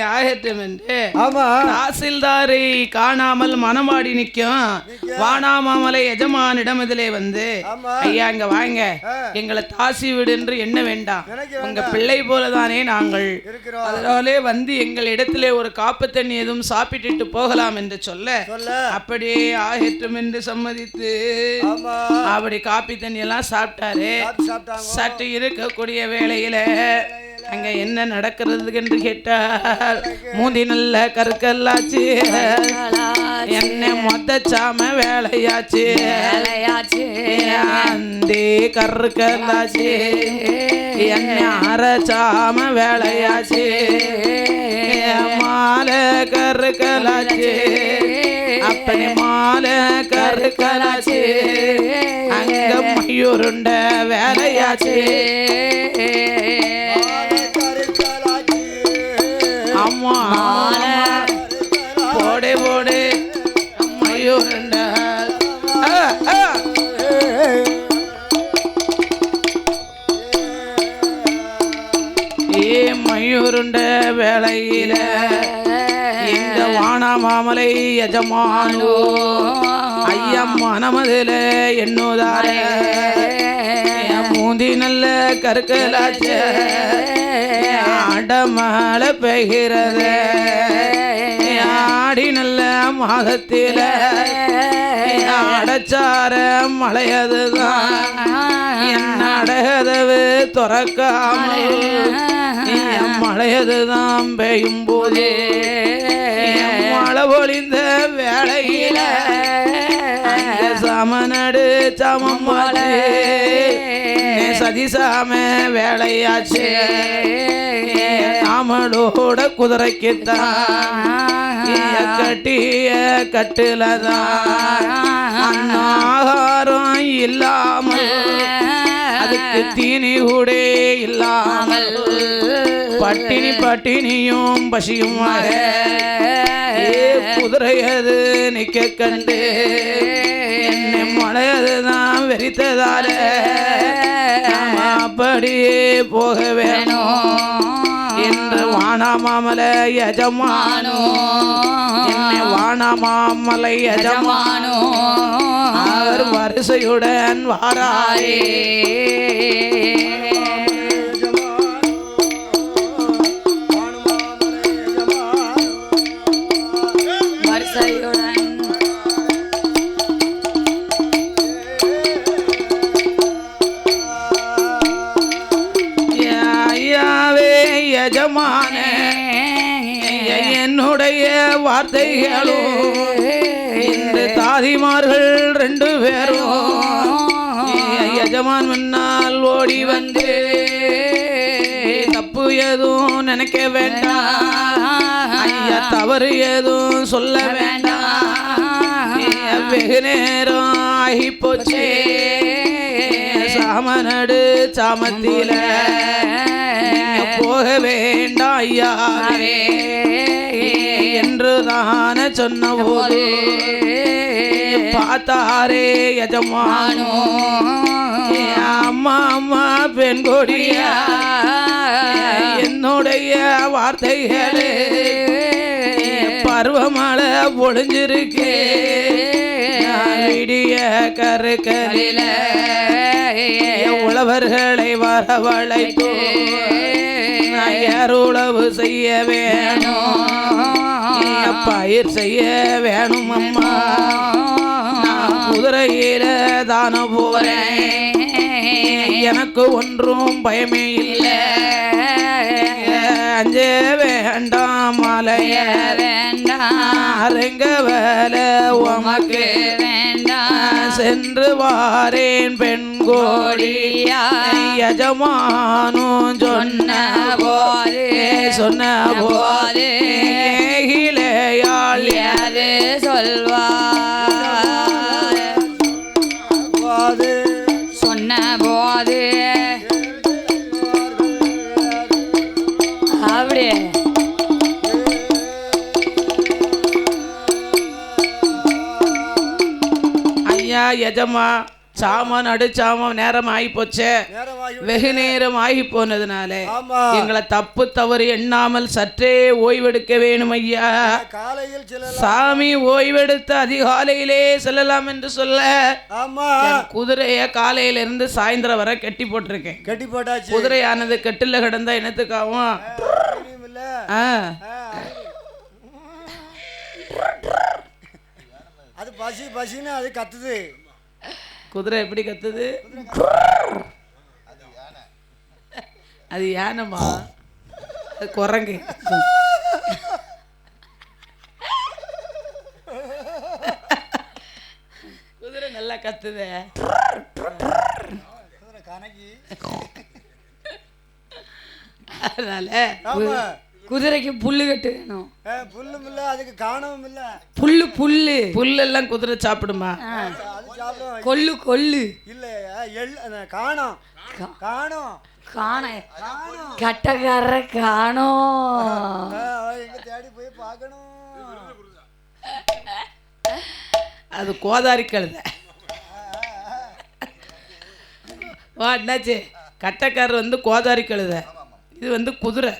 ஆகட்டும் என்று தாசில்தாரை காணாமல் மனமாடி நிற்கும். வானாமாமலை எஜமானிடம் இதிலே வந்து. ஐயா இங்க வாங்க. எங்களை தாசி வீடு என்று எண்ண வேண்டாம். உங்க பிள்ளை போலதானே நாங்கள். அதனாலே வந்து எங்கள் இடத்திலே ஒரு காப்பு தண்ணி எதுவும் சாப்பிட்டுட்டு போகலாம் என்று சொல்ல அப்படியே ஆகட்டும் என்று சம்மதித்து அப்படி காப்பி தண்ணி எல்லாம் சாப்பிட்டாரு. சற்று இருக்கக்கூடிய வேளையில அங்க என்ன நடக்கிறது என்று கேட்டால் மூந்தி நல்ல கற்கல்லாச்சு என்ன மொத்த சாம வேலையாச்சு. அந்தே கற்கல்லாச்சு என்ன அரைச்சாம வேலையாச்சு. மாலை கருக்கலாச்சு அப்படி மாலை கருக்கலாச்சு அங்க மயூருண்ட வேலையாச்சு. வேளையில இந்த வானமாமலை எஜமானோ ஐயம் மனமதில எண்ணுதார மூந்தி நல்ல கற்கலாச்ச அடமழ பெய்கிறத. ஆடி நல்ல மாதத்தில அடைச்சார மழையதுதான் என் அடகதவு துறக்காம என் மழையதுதான் பெய்யும் போதே மழை பொழிந்த வேளையில சமநடு சமம் சதிசாம வேலையாச்சு. நாமளோட குதிரைக்குத்தான் கட்டிய கட்டுலதான் ஆகாரம் இல்லாமல் அதுக்கு தீனி கூட இல்லாமல் பட்டினி பட்டினியும் பசியும் குதிரையது நிக்க கண்டு என்னை மழையதுதான் வெறித்ததால அப்படியே போக வேணும். என்று வானாமாமல யஜமானோ என்னை வானாமாமலை யஜமானோ அவர் வரிசையுடன் வாராரே. யஜமான என்னுடைய வார்த்தைகளும் இந்த தாதிமார்கள் ரெண்டு பேரும். எஜமான் முன்னால் ஓடி வந்து தப்பு எதுவும் நினைக்க வேண்டாம். ஐயா தவறு எதுவும் சொல்ல வேண்டாம். வெகு நேரம் ஆகி போச்சு சாமநடு சாமத்தில. போக வேண்டாம் என்று தான சொன்ன போது பார்த்தாரே எஜமானோ அம்மா அம்மா பெண் கொடியா என்னுடைய வார்த்தைகளே பருவமழை பொழிஞ்சிருக்கு. விடிய கருக்கலில உழவர்களை வரவழைத்தோ உழவு செய்ய வேணும். பயிர் செய்ய வேணும் அம்மா நான் குதிரையில தான போறேன். எனக்கு ஒன்றும் பயமே இல்லை. அஞ்ச வேண்டாம் மலைய அரங்க வேலை உமக்கு சென்று வாரேன் பெண் கோடியா யஜமானும் சொன்ன போதே சொன்ன போதே ஏகிலேயாள் யாரு சொல்வார் எஜமா சாமான் அடிச்சாமான் நேரம் ஆகி போச்சே வெகு நேரம் ஆகி போனதுனால எங்களை தப்பு தவறு எண்ணாமல் சற்றே ஓய்வெடுக்க வேணும் ஐயா. சாமி ஓய்வெடுத்து அதிகாலையிலே செல்லலாம் என்று சொல்ல குதிரைய காலையில இருந்து சாயந்தரம் வரை கட்டி போட்டிருக்கேன். கட்டி போட்டாச்சு. குதிரையானது கட்டில கிடந்தா என்னத்துக்காகும் அது பசி பசின்னு அது கத்துது. குதிரை எப்படி கத்துது? அது யானைமா அது குரங்கு. குதிரை நல்லா கத்துதே. அதனால குதிரைக்கு புல்லு கட்டு வேணும். ஆ, புல்லும் இல்ல அதுக்கு காணவும் இல்ல புல்லு புல்லு. புல்லெல்லாம் குதிரை சாப்பிடுமா? சாப்பிடும் கொல்லு கொல்லு இல்ல எள் அந்த காணோம். காணோம். காண கட்டக்கார காணோம். எங்க தேடி போய் பார்க்கணும். அது கோதாரி கழுத. வா என்னாச்சு? கட்டைக்காரர் வந்து கோதாரி கழுத. இது வந்து குதிரை.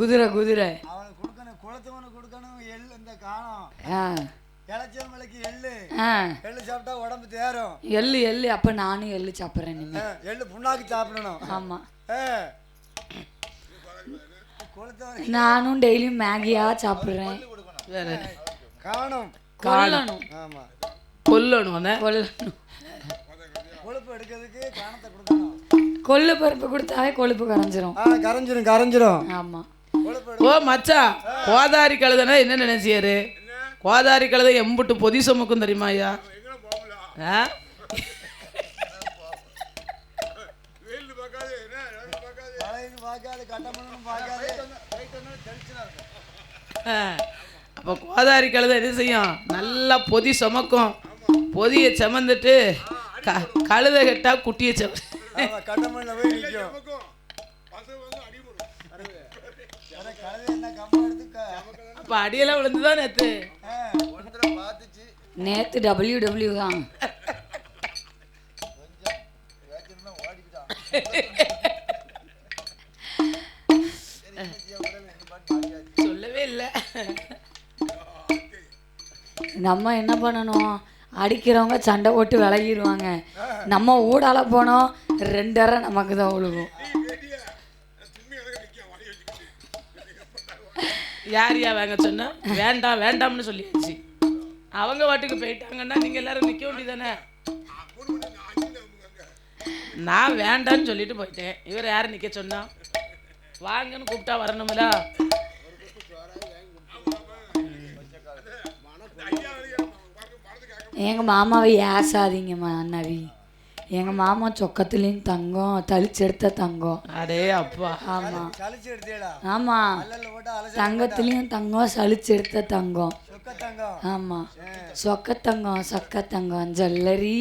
குதிரை குதிரை. அவனுக்கு கொடுக்கணும் குளத்தவனுக்கு கொடுக்கணும் எள் இந்த காணோம். மலைக்கு எள்ளு. ஆ. எள்ளு சாப்பிட்டா உடம்பு தேரும். எள்ளு எள்ளு. அப்ப நானும் எள்ளு சாப்பிட்றேன் நீங்க எள்ளு புண்ணாக்கு சாப்பிடணும். ஆமா. நானும் டெய்லியும் மேகியா சாப்பிட்றேன். வேற காணும். கொல்லணும். ஆமா. கொல்லணும். கொல்லணும். கொழுப்பு எடுக்கிறதுக்கு காணத்தை கொடுக்கணும். கொள்ளு பருப்பு கொடுத்தாவே கொழுப்பு கரைஞ்சிரும். கரைஞ்சிரும் கரைஞ்சிரும். ஆமா. ஓ மச்சான் கோதாரி கழுதைனா என்ன நினைச்சியாரு? கோதாரி கழுதை எம்புட்டு பொதி சுமக்கும் தெரியுமா ஐயா? ஆ? அப்போ கோதாரி கழுதை என்ன செய்யும்? நல்லா பொதி சுமக்கும். பொதியை சுமந்துட்டு க கழுதை கெட்டா குட்டியை சும அப்போ அடியெல்லாம் போய் நிற்கும் நேத்து டபிள்யூ டபிள்யூ தான். சொல்லவே இல்லை. நம்ம என்ன பண்ணணும்? அடிக்கிறவங்க சண்டை போட்டு விலகிடுவாங்க. நம்ம ஊடால போனோம் ரெண்டரை நமக்கு தான் விழுகும் யார் யா வாங்க சொன்னா? வேண்டாம் வேண்டாம்னு சொல்லியாச்சு. அவங்க வாட்டுக்கு போயிட்டாங்கன்னா நீங்க எல்லாரும் நிக்க வேண்டியதானே நான் வேண்டாம்னு சொல்லிட்டு போயிட்டேன். இவர் யார் நிக்க சொன்னா? வாங்கன்னு கூப்பிட்டா வரணும்ல எங்க மாமாவை ஏசாதீங்கம்மா அண்ணாவி. எங்க மாமா சொக்கத்துலேயும் தங்கம் தளிச்செடுத்த தங்கம். அடே அப்பா. ஆமா. சலிச்சு எடுத்தேடா ஆமா. அல்லல்ல போட்டு அலசி தங்கத்துலேயும் தங்கம் சளிச்செடுத்த தங்கம். சொக்க தங்கம் ஆமா. சொக்க தங்கம் சொக்க தங்கம் ஜல்லரி.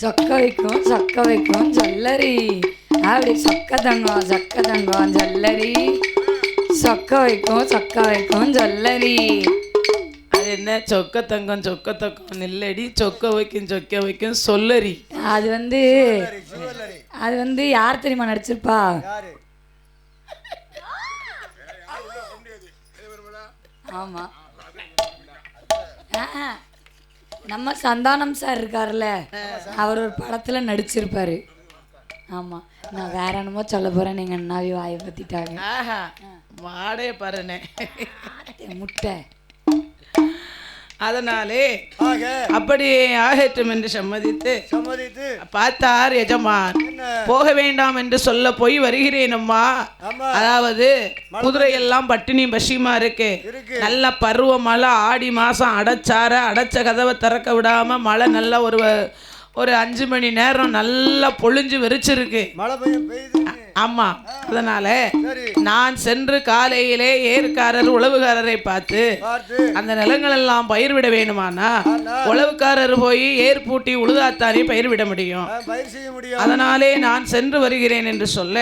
சொக்க வைக்கும் சொக்க வைக்கும் ஜல்லரி. அப்படி சொக்க தங்கம் சொக்க தங்கம் ஜல்லரி. சொக்க வைக்கும் சொக்க வைக்கும் ஜல்லரி. என்ன? சொக்க தங்கம் சொக்க தங்கம் நில்லடி சொக்க வைக்கும் சொக்க வைக்கும் சொல்லரி அது வந்து அது வந்து யார் தெரியுமா நடிச்சிருப்பா? யாரு? ஆமா. நம்ம சந்தானம் சார் இருக்கார்ல அவர் ஒரு படத்துல நடிச்சிருப்பாரு. ஆமா. நான் வேற என்னமோ சொல்ல போறேன் நீங்க அண்ணாவி வாயை பத்திட்டாங்க மாடே பாருனே. முட்டை. அதனாலே அப்படி ஆகட்டும் என்று சம்மதித்து சம்மதித்து பார்த்தார் எஜமான். போக வேண்டாம் என்று சொல்ல போய் வருகிறேன் அம்மா. அதாவது குதிரையெல்லாம் பட்டினி பசிமா இருக்கு? நல்ல பருவ மழை ஆடி மாசம் அடைச்சார அடைச்ச கதவை திறக்க விடாம மழை நல்லா ஒரு ஒரு அஞ்சு மணி நேரம் நல்லா பொழிஞ்சு வெறிச்சிருக்கு. ஆமா. அதனால நான் சென்று காலையிலே ஏற்காரர் உழவுகாரரை பார்த்து அந்த நிலங்கள் எல்லாம் பயிர்விட வேணுமானா? உழவுக்காரர் போய் ஏர் பூட்டி உழுதாத்தானே பயிர்விட முடியும். அதனாலே நான் சென்று வருகிறேன் என்று சொல்ல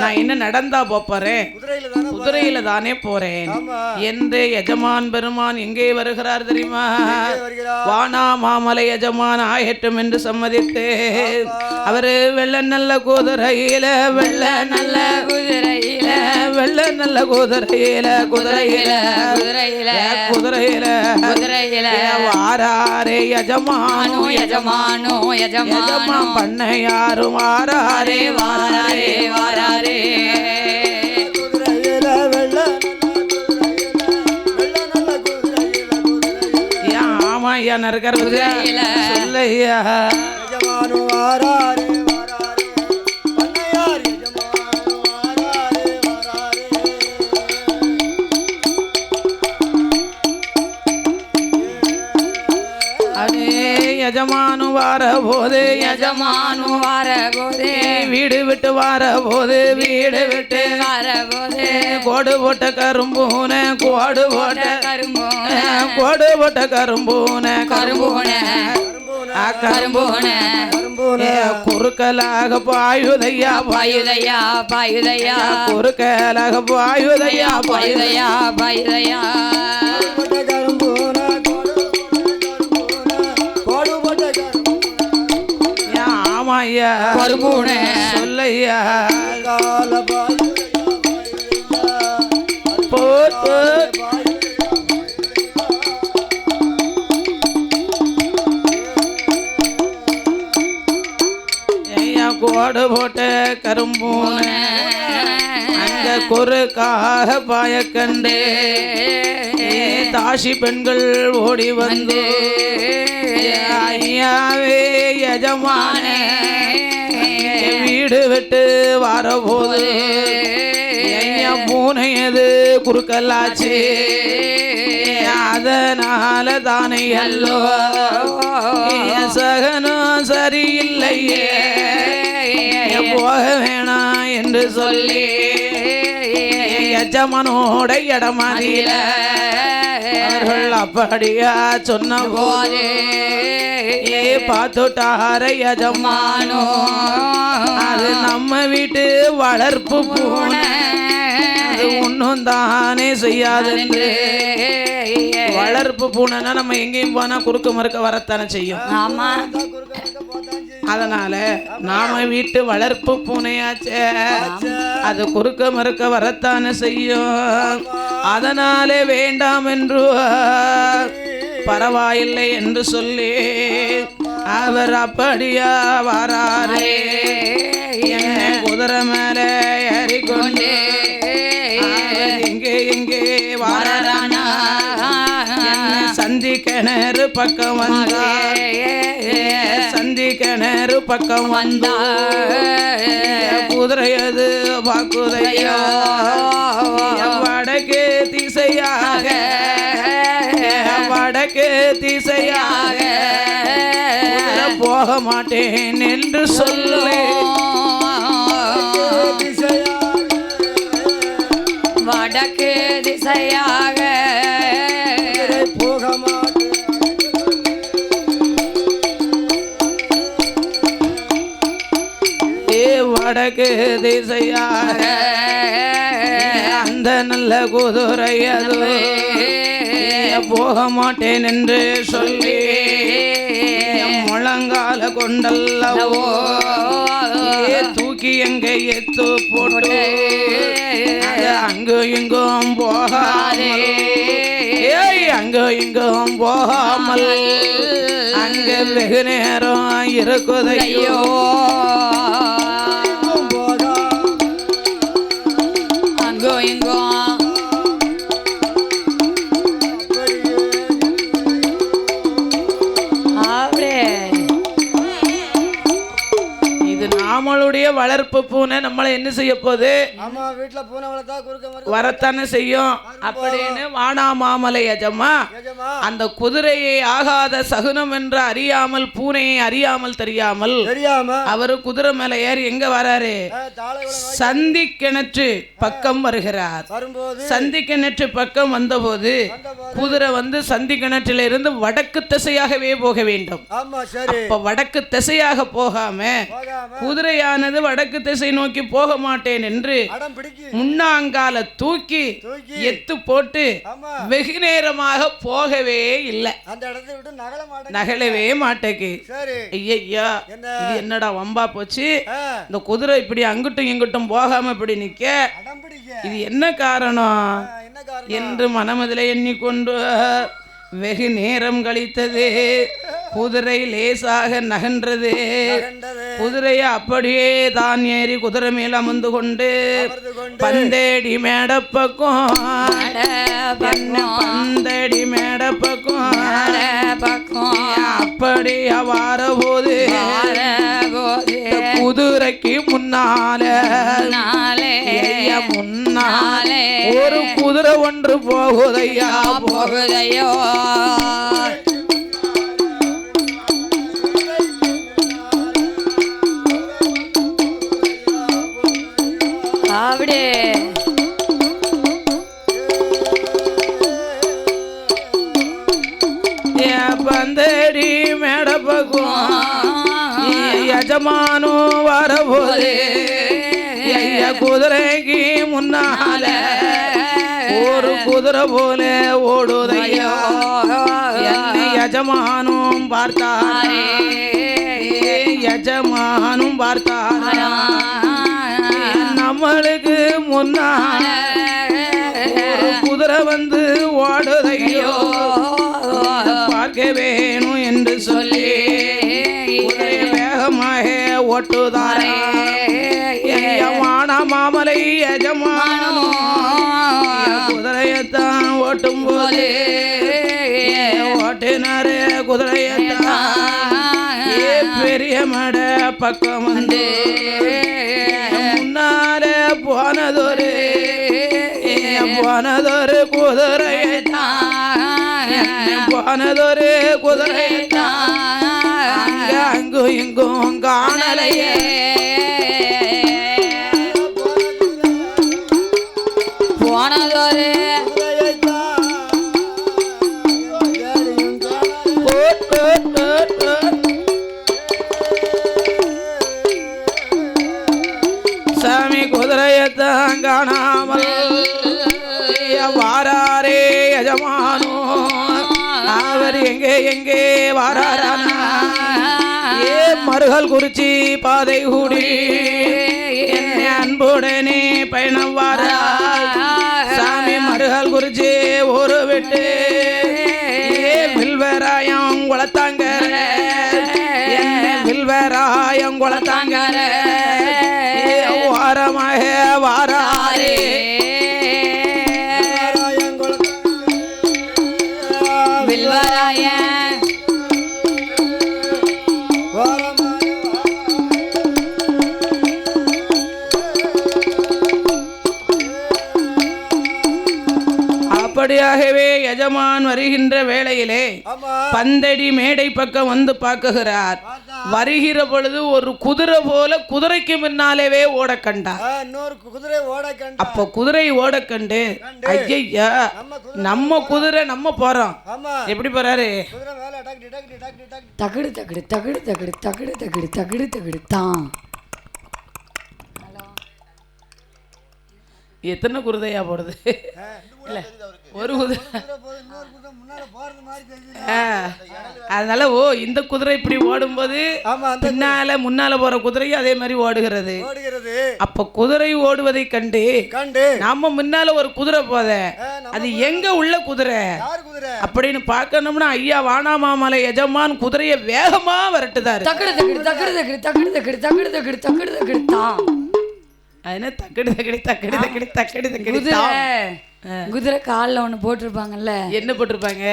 நான் என்ன நடந்தா போறேன். குதிரையில தானே போறேன். என்று எஜமான் பெருமான் எங்கே வருகிறார் தெரியுமா? வானா மாமலை எஜமான் ஆயட்டும் என்று சம்மதித்து அவரு வெள்ள நல்ல குதிரையில வெள்ள நல்ல குதிரையில வெள்ள நல்ல குதிரையில குதிரையில. குதிரையில. குதிரையில. குதிரையில. வாராரே யஜமானோ யஜமானோ யஜமானோ. யஜமான் பண்ண யாரும் வாராரே வாராரே வாராரே. குதிரையில வெள்ள நல்ல குதிரையில வெள்ள நல்ல குதிரையில குதிரையில. ஆமா ஐயா நறுக்கிறது. சொல்லையா. வாராரே வாராரே. வார போது யஜமானு வார போதே வீடு விட்டு வார போது வீடு விட்டு வார போதே. கோடு போட்ட கரும்பூன கோடு போட்ட கரும்போன கோடு போட்ட கரும்பூன கரும்போன கரும்போன கரும்பூன. குறுக்கலாக பாயுதையா பாயுதையா பாயுதையா. குறுக்கலாக பாயுதையா பாயுதையா பாயுதையா. ஐயா கரும்பூன சொல்லையா? கோடு போட்ட கரும்பூன அங்க குறுக்காக பாய கண்டு தாசி பெண்கள் ஓடி வந்து. ஐயாவே எஜமான வீடு விட்டு வரபோது ஐயா பூனையது குறுக்கல்லாச்சு அதனால தானே அல்லோ சகனும் சரியில்லையே. போக வேணாம் என்று சொல்லி எஜமானோட இடமாதியில அவர்கள் அப்படியா சொன்ன போது ஏ பார்த்துட்டார எஜமானோ அது நம்ம வீட்டு வளர்ப்பு பூனை. அது ஒன்றும் தானே செய்யாதென்று. வளர்ப்பு பூனைனா நம்ம எங்கேயும் போனா குறுக்க மறுக்க வரத்தானே செய்யும். ஆமா. அதனால நாம வீட்டு வளர்ப்பு பூனையாச்சே அது குறுக்க மறுக்க வரத்தானே செய்யும். அதனாலே வேண்டாம் என்று பரவாயில்லை என்று சொல்லி அவர் அப்படியா வராரே. என்ன குதிரை மேல ஏறிக்கொண்டே. இங்கே இங்கே வாரானா சந்தி கிணறு பக்கம் வந்தா. சந்தி கிணறு பக்கம் வந்தா. குதிரையது பாக்குதையா வடக்கு போக மாட்டேன் என்று சொல்லு. வடக்கு திசையாக. வடக்கு திசையாக. அந்த நல்ல குதிரை அது போக மாட்டேன் என்று சொல்லி. முழங்கால கொண்டல்லவோ? தூக்கி எங்கே எத்து போட்டு? அங்கு இங்கும் போகாதே அங்கு இங்கும் போகாமல். அங்கு வெகு நேரம் இருக்குதையோ? வளர்ப்பு பூனை நம்மளை என்ன செய்ய போகுது? ஆமா வீட்டுல பூனை வளர்த்தா குறுக்க மறுக்க வரத்தானே செய்யும். அப்படின்னு வானா மாமலை எஜமா அந்த குதிரையை ஆகாத சகுனம் என்று அறியாமல் பூனையை அறியாமல் தெரியாமல் தெரியாம. அவரு குதிரை மேல ஏறி எங்க வராரு? சந்தி கிணற்று பக்கம் வருகிறார். சந்தி கிணற்று பக்கம் வந்தபோது குதிரை வந்து சந்தி கிணற்றிலிருந்து வடக்கு திசையாகவே போக வேண்டும். இப்ப வடக்கு திசையாக போகாம போகாம. குதிரையானது வடக்கு திசை நோக்கி போக மாட்டேன் என்று முன்னாங்கால தூக்கி எத்து போட்டு வெகு நேரமாக போகவே இல்லை. நகலவே மாட்டேக்கு. ஐயா இது என்னடா வம்பா போச்சு? இந்த குதிரை இப்படி அங்கிட்டும் இங்கிட்டும் போகாம இப்படி நிக்க. இது என்ன காரணம்? அஹ், என்ன காரணம்? என்று மனமதில் எண்ணிக்கொண்டு வெகு நேரம் கழித்தது. குதிரை லேசாக நகன்றது. குதிரையை அப்படியே தான் ஏறி குதிரை மேல் அமர்ந்து கொண்டு பந்தேடி மேடப்பக்கம். பந்தடி மேடப்பக்கம். அப்படியே வார போது குதிரைக்கு முன்னால முன்னாலே ஒரு குதிரை ஒன்று போகுதையா போகுதையோ? அப்படியே பந்தடி மேடப்பகுவான் ಯಜಮಾನ குதிரைக்கு முன்னால ஒரு குதிரை போல ஓடுதையோ? என்னை யஜமானும் பார்த்தாரே? யஜமானும் பார்த்தாரா? நம்மளுக்கு முன்னால குதிரை வந்து ஓடுதையோ? பார்க்க வேணும் என்று சொல்லி குதிரையை வேகமாக மாமலை எஜமானும் குதிரையத்தான் ஓட்டும் போதே ஓட்டினாரே குதிரையத்தான். பெரிய மட பக்கம் வந்து முன்னால போனதொரு போனதொரு குதிரையத்தான். போனதொரு குதிரையத்தான். அங்க அங்கும் இங்கும் காணலையே. போனதொரு. சாமி குதிரையத்தான் காணாமல் வாராரே யஜமானோ. அவர் எங்கே எங்கே வாராரான ஏ குறிச்சி பாதை கூடி என்னை அன்புடனே பயணம் வாரா. சாமி மருகல் குறிச்சி ஒரு விட்டு வில்வராயம் குளத்தாங்க என்ன வில்வராயம் குளத்தாங்க அப்படியாகவே எஜமான் வருகின்ற வேளையிலே ஆமா. பந்தடி மேடை பக்கம் வந்து பார்க்குகிறார். வருகிற பொழுது ஒரு குதிரை போல குதிரைக்கு முன்னாலேவே ஓட கண்டார். ஆ, இன்னொரு குதிரை ஓட கண்ட அப்போ குதிரை ஓட கண்டு ஐயா நம்ம குதிரை நம்ம போறோம். ஆமா. எப்படி போறாரு? தகடு தகடு தகடு தகடு தகடு தகடு தகடு தகடு தான் எத்தனை குதிரையா போடுது? இல்ல. ஒரு குதிரை குதிரை போகுது இன்னொரு குதிரை முன்னால போறது மாதிரி தெரியுது ஆ, அதனால ஓ இந்த குதிரை இப்படி ஓடும்போது ஆமா அந்த பின்னால முன்னால போற குதிரையும் அதே மாதிரி ஓடுகிறது ஓடுகிறது அப்ப குதிரை ஓடுவதை கண்டு கண்டு நாம முன்னால ஒரு குதிரை போத நம்ம அது எங்க உள்ள குதிரை அப்படின்னு பார்க்கணும்னா ஐயா வானாமாமலை எஜமான் குதிரையை வேகமா விரட்டுதாரு தகடு தகடு தகடு தகடு தகடு தகடு தகடு தகடு தகடு தகடு தான் அது என்ன தக்கடி தக்கடி தக்கடி தக்கடி தக்கடி தக்கடி குதிரை. காலில் ஒன்று போட்டிருப்பாங்கல்ல? என்ன போட்டிருப்பாங்க?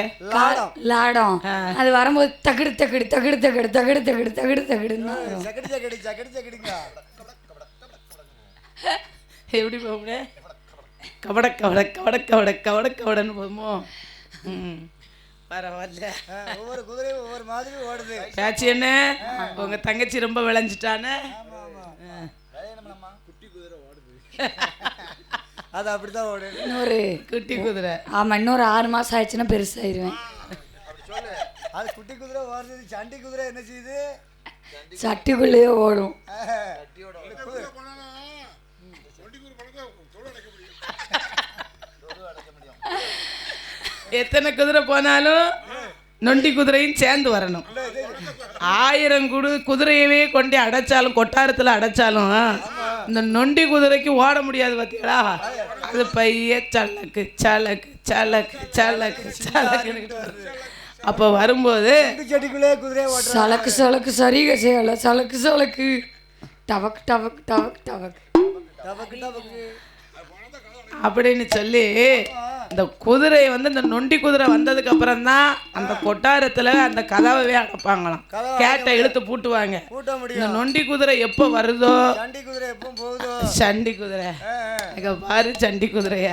லாடம். அது வரும்போது தகடு தகடு தகடு தகடு தகடு தகடு தகடு தகடுன்னு எப்படி போக முடியும் கபட கபட கபட கபட கபட கபடன்னு போகுமோ? பரவாயில்ல. ஒவ்வொரு குதிரையும் ஒவ்வொரு மாதிரி ஓடுது. பேச்சு என்ன? உங்க தங்கச்சி ரொம்ப விளைஞ்சிட்டானே ஆமா ஆமா. அது அப்படிதான் ஓடுது இன்னொரு குட்டி குதிரை. ஆமாம் இன்னொரு ஆறு மாதம் ஆயிடுச்சுன்னா பெருசாயிருவேன். அது குட்டி குதிரை ஓடுறது சண்டி குதிரை என்ன செய்யுது? சட்டிக்குள்ளேயே ஓடும். எத்தனை குதிரை போனாலும் நொண்டி குதிரையும் சேர்ந்து வரணும். ஆயிரம் குடு குதிரையவே கொண்டு அடைச்சாலும் கொட்டாரத்தில் அடைச்சாலும் இந்த நொண்டி குதிரைக்கு ஓட முடியாது பார்த்தீங்களா அது பைய சலக்கு சலக்கு சலக்கு சலக்கு சலக்கு அப்போ வரும்போது சலக்கு சலக்கு சரிக செய்யல சலக்கு சலக்கு. டவக் டவக் டவக் டவக் டபக்கு டபக்கு அப்படின்னு சொல்லி இந்த குதிரை வந்து இந்த நொண்டி குதிரை வந்ததுக்கு அப்புறம் தான் அந்த கொட்டாரத்தில் அந்த கதவை அடைப்பாங்களாம் கேட்டை இழுத்து பூட்டுவாங்க. இந்த நொண்டி குதிரை எப்போ வருதோ? சண்டி குதிரை எப்போ போகுதோ? சண்டி குதிரை. ஆ, ஆ. அங்க பாரு சண்டி குதிரைய.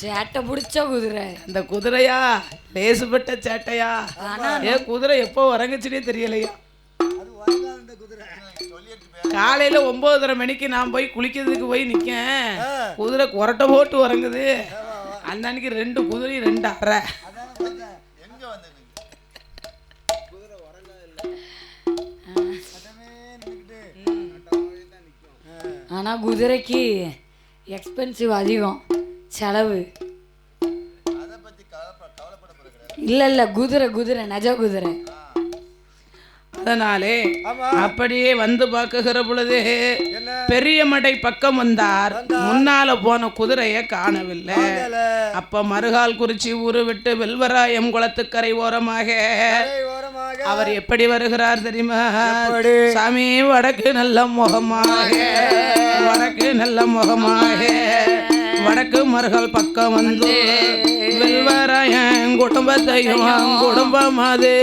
சேட்டை பிடிச்ச குதிரை. அந்த குதிரையா? லேசுப்பட்ட சேட்டையா? ஏ குதிரை எப்போ உறங்குச்சுனே தெரியலையா? காலையில ஒன்பதரை மணிக்கு நான் போய் குளிக்கிறதுக்கு போய் நிக்கேன். ஆ. குதிரை குரட்டை போட்டு உறங்குது. அந்த அன்னைக்கு ரெண்டு குதிரை ரெண்டு அரை. ஆனால் குதிரைக்கு எக்ஸ்பென்சிவ் அதிகம். செலவு. இல்லை இல்லை குதிரை குதிரை நஜ குதிரை. அதனாலே அப்படியே வந்து பார்க்குகிற பொழுது பெரிய மடை பக்கம் வந்தார். முன்னால போன குதிரையை காணவில்லை. அப்ப மறுகால் குறிச்சி ஊரு விட்டு வெல்வராயம் குளத்துக்கரை ஓரமாக கரை ஓரமாக அவர் எப்படி வருகிறார் தெரியுமா? சாமி வடக்கு நல்ல முகமாக வடக்கு நல்ல முகமாக. வடக்கு மறுகால் பக்கம் வந்து வெல்வராயன் குடும்பத்தையும் குடும்பம் அது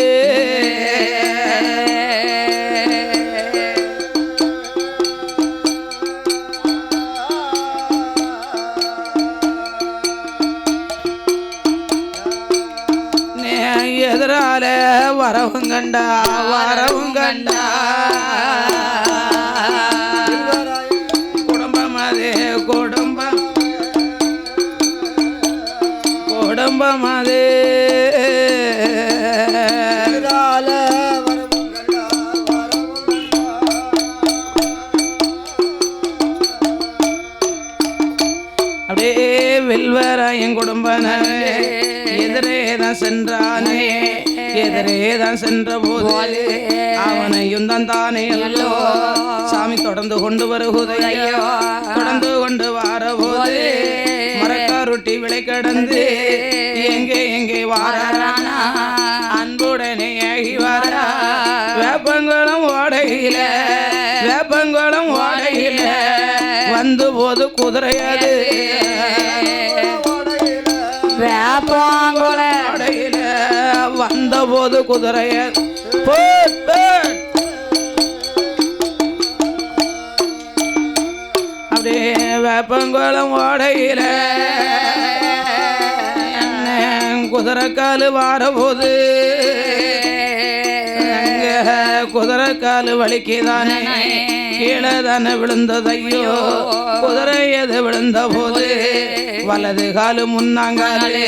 எதிரால வரவும் கண்டா வரவும் கண்டா. வரவும் அப்படியே வெல்வராயன் குடும்பனே எதிரே தான் சென்றானே எதிரே தான் சென்ற போது அவனையும் தான் தானே அல்லோ. சாமி தொடர்ந்து கொண்டு வருகுதையோ தொடர்ந்து கொண்டு வர போது மரக்காருட்டி விலை கடந்து எங்கே எங்கே வாரானா அன்புடனே ஆகி வாரா. வேப்பங்குளம் ஓடையில வேப்பங்குளம் ஓடையில வந்து போது குதிரையாது வேப்பாங்குள ஓடையில வந்த போது குதிரையாது போட், அப்படியே வேப்பங்குளம் ஓடையில குதிரைக்காலு வாரபோது. குதிரைக்காலு வலிக்குதானே? கீழே தானே விழுந்ததையோ? குதிரை எது விழுந்த போது வலது காலு முன்னாங்காலே.